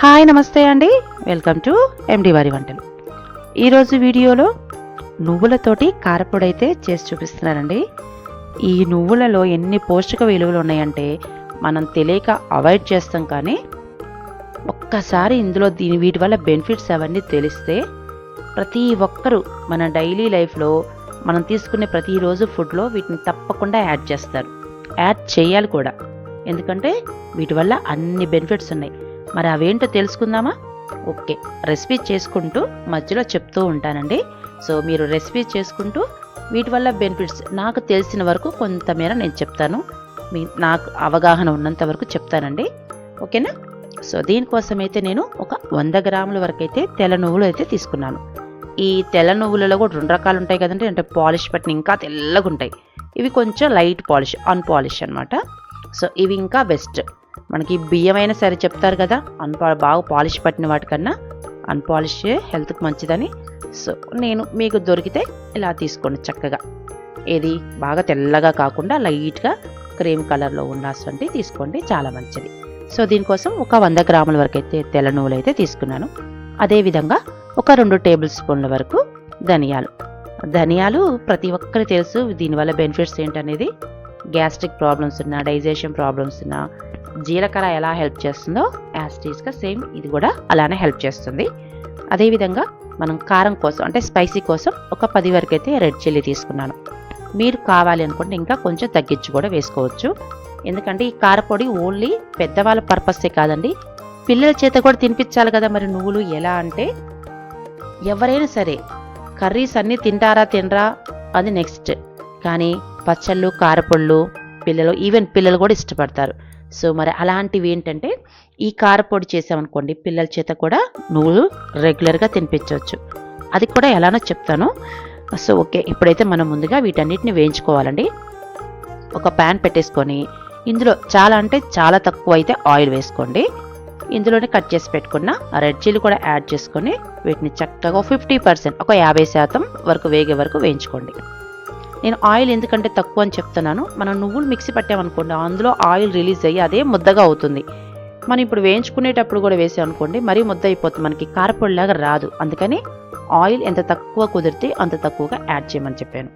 Hi నమస్తే అండి. Welcome to MD వారి వంటలు. ఈరోజు వీడియోలో నువ్వులతోటి కారపొడి అయితే చేసి చూపిస్తున్నానండి. ఈ నువ్వులలో ఎన్ని పోషక విలువలు ఉన్నాయంటే మనం తెలియక అవాయిడ్ చేస్తాం కానీ ఒక్కసారి ఇందులో దీని వీటి వల్ల బెనిఫిట్స్ అవన్నీ తెలిస్తే ప్రతి ఒక్కరూ మన డైలీ లైఫ్లో మనం తీసుకునే ప్రతిరోజు ఫుడ్లో వీటిని తప్పకుండా యాడ్ చేస్తారు. యాడ్ చేయాలి కూడా. ఎందుకంటే వీటి వల్ల అన్ని బెనిఫిట్స్ ఉన్నాయి. మరి అవేంటో తెలుసుకుందామా? ఓకే రెసిపీ చేసుకుంటూ మధ్యలో చెప్తూ ఉంటానండి. సో మీరు రెసిపీ చేసుకుంటూ వీటి వల్ల బెనిఫిట్స్ నాకు తెలిసిన వరకు కొంతమేర నేను చెప్తాను. మీ నాకు అవగాహన ఉన్నంత వరకు చెప్తానండి. ఓకేనా? సో దీనికోసం అయితే నేను ఒక వంద గ్రాముల వరకు అయితే తెల్ల నువ్వులు అయితే తీసుకున్నాను. ఈ తెల్ల నువ్వులలో కూడా రెండు రకాలు ఉంటాయి కదండి. అంటే పాలిష్ పట్టిన ఇంకా తెల్లగా ఉంటాయి ఇవి కొంచెం లైట్ పాలిష్ అన్పాలిష్ అనమాట సో ఇవి ఇంకా బెస్ట్. మనకి బియ్యం అయినా సరే చెప్తారు కదా అన్పా బాగా పాలిష్ పట్టిన వాటికన్నా అన్పాలిష్ హెల్త్కి మంచిదని. సో నేను మీకు దొరికితే ఇలా తీసుకోండి చక్కగా. ఏది బాగా తెల్లగా కాకుండా లైట్గా క్రీమ్ కలర్లో ఉన్నటువంటి తీసుకోండి చాలా మంచిది. సో దీనికోసం ఒక వంద గ్రాముల వరకు అయితే తెల్ల నువ్వులు అయితే తీసుకున్నాను. అదేవిధంగా ఒక రెండు టేబుల్ స్పూన్ల వరకు ధనియాలు. ధనియాలు ప్రతి ఒక్కరికి తెలుసు దీనివల్ల బెనిఫిట్స్ ఏంటనేది. గ్యాస్ట్రిక్ ప్రాబ్లమ్స్ ఉన్నా డైజెషన్ ప్రాబ్లమ్స్ ఉన్నా జీలకర్ర ఎలా హెల్ప్ చేస్తుందో యాస్టీస్గా సేమ్ ఇది కూడా అలానే హెల్ప్ చేస్తుంది. అదేవిధంగా మనం కారం కోసం అంటే స్పైసీ కోసం ఒక పది వరకు అయితే రెడ్ చిల్లీ తీసుకున్నాను. మీరు కావాలి అనుకుంటే ఇంకా కొంచెం తగ్గించి కూడా వేసుకోవచ్చు. ఎందుకంటే ఈ కారపొడి ఓన్లీ పెద్దవాళ్ళ పర్పసే కాదండి. పిల్లల చేత కూడా తినిపించాలి కదా మరి నువ్వులు ఎలా అంటే ఎవరైనా సరే కర్రీస్ అన్నీ తింటారా తినరా అది నెక్స్ట్ కానీ పచ్చళ్ళు కారపొళ్ళు పిల్లలు ఈవెన్ పిల్లలు కూడా ఇష్టపడతారు. సో మరి అలాంటివి ఏంటంటే ఈ కారపొడి చేసామనుకోండి పిల్లల చేత కూడా నువ్వు రెగ్యులర్గా తినిపించవచ్చు. అది కూడా ఎలానో చెప్తాను. సో ఓకే ఇప్పుడైతే మనం ముందుగా వీటన్నిటిని వేయించుకోవాలండి. ఒక ప్యాన్ పెట్టేసుకొని ఇందులో చాలా అంటే చాలా తక్కువ అయితే ఆయిల్ వేసుకోండి. ఇందులోనే కట్ చేసి పెట్టుకున్న రెడ్ చిల్లీ కూడా యాడ్ చేసుకొని వీటిని చక్కగా ఫిఫ్టీ పర్సెంట్ ఒక యాభై శాతం వరకు వేగే వరకు వేయించుకోండి. నేను ఆయిల్ ఎందుకంటే తక్కువ అని చెప్తున్నాను. మనం నువ్వులు మిక్సీ పట్టామనుకోండి అందులో ఆయిల్ రిలీజ్ అయ్యి అదే ముద్దగా అవుతుంది. మనం ఇప్పుడు వేయించుకునేటప్పుడు కూడా వేసామనుకోండి మరీ ముద్ద అయిపోతుంది. మనకి కారపొడిలాగా రాదు. అందుకని ఆయిల్ ఎంత తక్కువ కుదిరితే అంత తక్కువగా యాడ్ చేయమని చెప్పాను.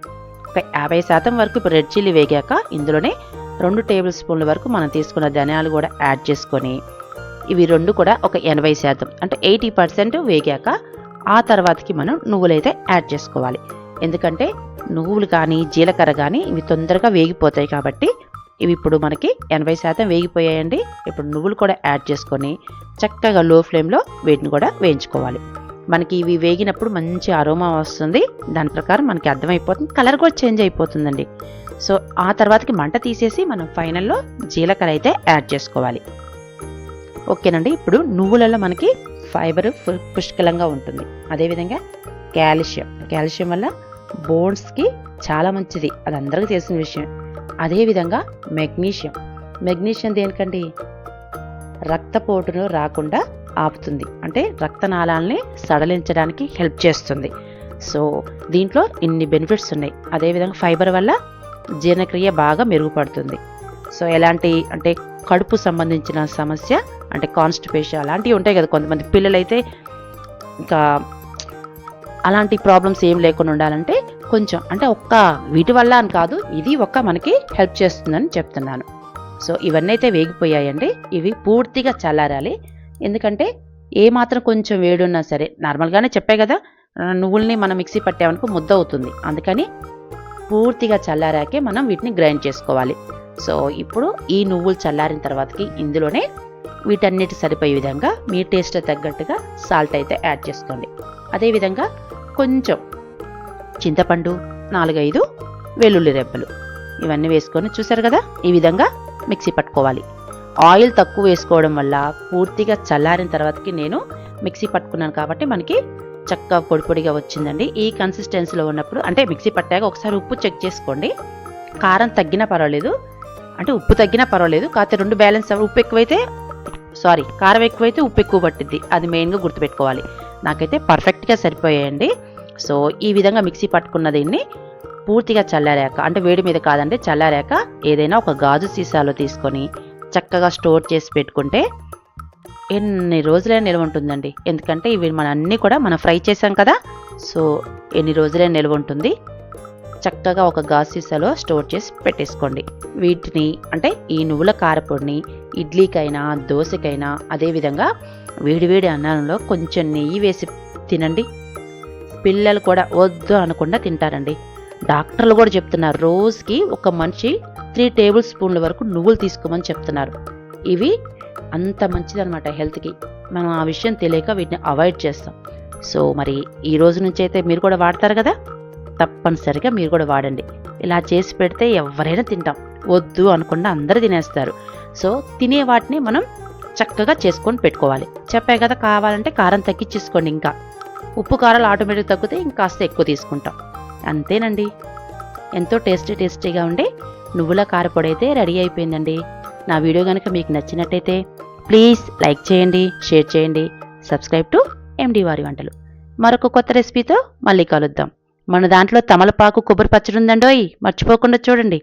ఒక యాభై శాతం వరకు ఇప్పుడు రెడ్ చిల్లీ వేగాక ఇందులోనే రెండు టేబుల్ స్పూన్ల వరకు మనం తీసుకున్న ధనియాలు కూడా యాడ్ చేసుకొని ఇవి రెండు కూడా ఒక ఎనభై శాతం అంటే ఎయిటీ పర్సెంట్ వేగాక ఆ తర్వాతకి మనం నువ్వులైతే యాడ్ చేసుకోవాలి. ఎందుకంటే నువ్వులు కానీ జీలకర్ర కానీ ఇవి తొందరగా వేగిపోతాయి కాబట్టి ఇవి ఇప్పుడు మనకి ఎనభై శాతం వేగిపోయాయండి. ఇప్పుడు నువ్వులు కూడా యాడ్ చేసుకొని చక్కగా లో ఫ్లేమ్లో వీటిని కూడా వేయించుకోవాలి. మనకి ఇవి వేగినప్పుడు మంచి అరోమా వస్తుంది. దాని ప్రకారం మనకి అర్థమైపోతుంది. కలర్ కూడా చేంజ్ అయిపోతుందండి. సో ఆ తర్వాతకి మంట తీసేసి మనం ఫైనల్లో జీలకర్ర అయితే యాడ్ చేసుకోవాలి. ఓకేనండి. ఇప్పుడు నువ్వులలో మనకి ఫైబర్ పుష్కలంగా ఉంటుంది. అదేవిధంగా కాల్షియం. కాల్షియం వల్ల బోన్స్కి చాలా మంచిది. అది అందరికీ తెలిసిన విషయం. అదేవిధంగా మెగ్నీషియం. మెగ్నీషియం దేనికండి? రక్తపోటును రాకుండా ఆపుతుంది. అంటే రక్తనాళాలని సడలించడానికి హెల్ప్ చేస్తుంది. సో దీంట్లో ఇన్ని బెనిఫిట్స్ ఉన్నాయి. అదేవిధంగా ఫైబర్ వల్ల జీర్ణక్రియ బాగా మెరుగుపడుతుంది. సో ఎలాంటి అంటే కడుపు సంబంధించిన సమస్య అంటే కాన్స్టిపేషన్ అలాంటివి ఉంటాయి కదా కొంతమంది పిల్లలైతే. ఇంకా అలాంటి ప్రాబ్లమ్స్ ఏం లేకుండా ఉండాలంటే కొంచెం అంటే ఒక్క వీటి వల్ల అని కాదు ఇది ఒక్క మనకి హెల్ప్ చేస్తుందని చెప్తున్నాను. సో ఇవన్నీ అయితే వేగిపోయాయండి. ఇవి పూర్తిగా చల్లారాలి. ఎందుకంటే ఏ మాత్రం కొంచెం వేడున్నా సరే నార్మల్గానే చెప్పే కదా నువ్వుల్ని మనం మిక్సీ పట్టామనుకో ముద్ద అవుతుంది. అందుకని పూర్తిగా చల్లారాకే మనం వీటిని గ్రైండ్ చేసుకోవాలి. సో ఇప్పుడు ఈ నువ్వులు చల్లారిన తర్వాతకి ఇందులోనే వీటన్నిటి సరిపోయే విధంగా మీ టేస్ట్ తగ్గట్టుగా సాల్ట్ అయితే యాడ్ చేసుకోండి. అదేవిధంగా కొంచెం చింతపండు నాలుగైదు వెల్లుల్లి రెబ్బలు. ఇవన్నీ వేసుకొని చూసారు కదా? ఈ విధంగా మిక్సీ పట్టుకోవాలి. ఆయిల్ తక్కువ వేసుకోవడం వల్ల పూర్తిగా చల్లారిన తర్వాతకి నేను మిక్సీ పట్టుకున్నాను కాబట్టి మనకి చక్కగా పొడి పొడిగా వచ్చిందండి. ఈ కన్సిస్టెన్సీలో ఉన్నప్పుడు అంటే మిక్సీ పట్టాక ఒకసారి ఉప్పు చెక్ చేసుకోండి. కారం తగ్గినా పర్వాలేదు. అంటే ఉప్పు తగ్గినా పర్వాలేదు. కాకపోతే రెండు బ్యాలెన్స్ ఉప్పు ఎక్కువైతే సారీ కారం ఎక్కువైతే ఉప్పు ఎక్కువ పట్టిద్ది. అది మెయిన్గా గుర్తుపెట్టుకోవాలి. నాకైతే పర్ఫెక్ట్గా సరిపోయాయండి. సో ఈ విధంగా మిక్సీ పట్టుకున్న దీన్ని పూర్తిగా చల్లారాక అంటే వేడి మీద కాదండి చల్లారాక ఏదైనా ఒక గాజు సీసాలో తీసుకొని చక్కగా స్టోర్ చేసి పెట్టుకుంటే ఎన్ని రోజులైనా నిల్వ ఉంటుందండి. ఎందుకంటే ఇవి మన అన్నీ కూడా మనం ఫ్రై చేసాం కదా సో ఎన్ని రోజులైనా నిల్వ ఉంటుంది. చక్కగా ఒక గాజు సీసాలో స్టోర్ చేసి పెట్టేసుకోండి. వీటిని అంటే ఈ నువ్వుల కారపొడిని ఇడ్లీకైనా దోశకైనా అదేవిధంగా వేడివేడి అన్నంలో కొంచెం నెయ్యి వేసి తినండి. పిల్లలు కూడా వద్దు అనకుండా తింటారండి. డాక్టర్లు కూడా చెప్తున్నారు రోజుకి ఒక మనిషి త్రీ టేబుల్ స్పూన్ల వరకు నువ్వులు తీసుకోమని చెప్తున్నారు. ఇవి అంత మంచిదన్నమాట హెల్త్కి. మనం ఆ విషయం తెలియక వీటిని అవాయిడ్ చేస్తాం. సో మరి ఈ రోజు నుంచి అయితే మీరు కూడా వాడతారు కదా? తప్పనిసరిగా మీరు కూడా వాడండి. ఇలా చేసి పెడితే ఎవరైనా తింటాం. వద్దు అనుకుండా అందరూ తినేస్తారు. సో తినే వాటిని మనం చక్కగా చేసుకొని పెట్టుకోవాలి. చెప్పే కదా కావాలంటే కారం తగ్గించేసుకోండి ఇంకా. ఉప్పు కారాలు ఆటోమేటిక్ తగ్గితే ఇంకాస్త ఎక్కువ తీసుకుంటాం. అంతేనండి. ఎంతో టేస్టీ టేస్టీగా ఉండే నువ్వుల కారపొడి అయితే రెడీ అయిపోయిందండి. నా వీడియో కనుక మీకు నచ్చినట్టయితే ప్లీజ్ లైక్ చేయండి షేర్ చేయండి సబ్స్క్రైబ్ టు ఎండి వారి వంటలు. మరొక కొత్త రెసిపీతో మళ్ళీ కలుద్దాం. మన దాంట్లో తమలపాకు కొబ్బరి పచ్చడి ఉందండోయ్ మర్చిపోకుండా చూడండి.